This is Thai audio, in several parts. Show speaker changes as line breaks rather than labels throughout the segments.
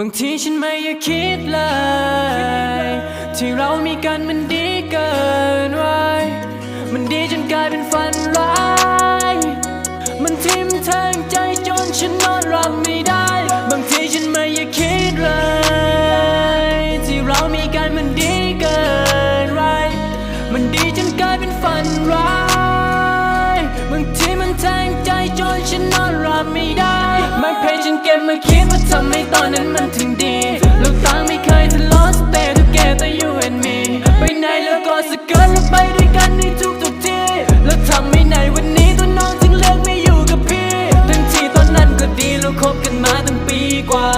บางทีฉันไม่อยากคิดเลย ที่เรามีกันมันดีเกินไว้มันดีจนกลายเป็นฝันร้าย มันทิ่มแทงใจจนฉันนอนหลับไม่ได้ บางทีฉันไม่อยากคิดเลย ที่เรามีกันมันดี มาคิดว่าทำให้ตอนนั้นมันถึงดีเราต่างไม่เคยทะเลาะ stay together you and me ไปไหนแล้วก็สเกิร์ตแล้วไปด้วยกันในทุกทุกที่ แล้วทำไม่ไหนวันนี้ตัวน้องจึงเลือกไม่อยู่กับพี่ ทั้งที่ตอนนั้นก็ดีเราคบกันมาตั้งปีกว่า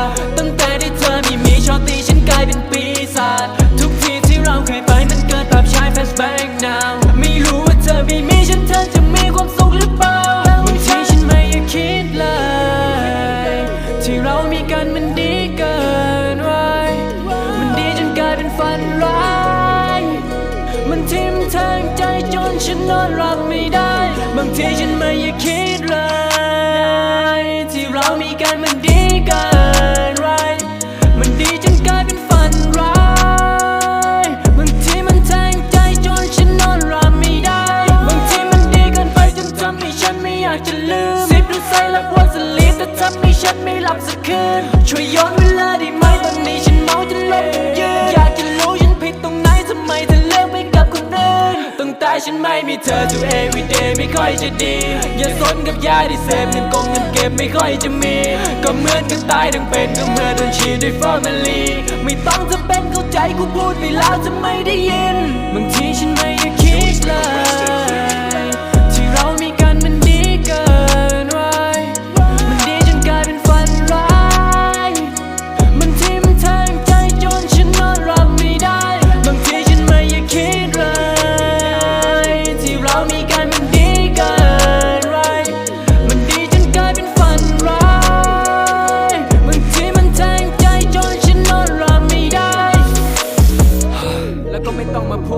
มีกันมันดีเกินไวมันดีจนกลายเป็นฝันร้าย มันทิ่มแทงใจจนฉันนอนหลับไม่ได้ บางทีฉันไม่อยากคิดเลย ที่เรามีกันมันดี ลีแต่ทำให้ฉันไม่หลับสักคืน ช่วยย้อนเวลาได้ไหมตอนนี้ฉันเมาจนลมยืนอยากจะรู้ฉันผิดตรงไหนทำไมเธอเลือกไปกับคนอื่นตั้งแต่ฉันไม่มีเธอทุก everyday ไม่ค่อยจะดี อย่าสนกับยาที่เสพเงินกงเงินเก็บไม่ค่อยจะมี ก็เหมือนกันตายทั้งเป็นก็เหมือนโดนฉีดด้วย family ไม่ต้องจะเป็นเข้าใจกูพูดไปแล้วจะไม่ได้ยินบางทีฉันไม่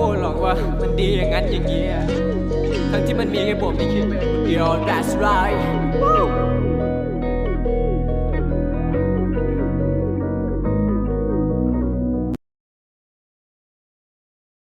พูดหรอกว่ามันดีอย่างนั้นอย่างนี้ทั้งที่มันมีแค่ผมที่คิดไปคนเดียว that's right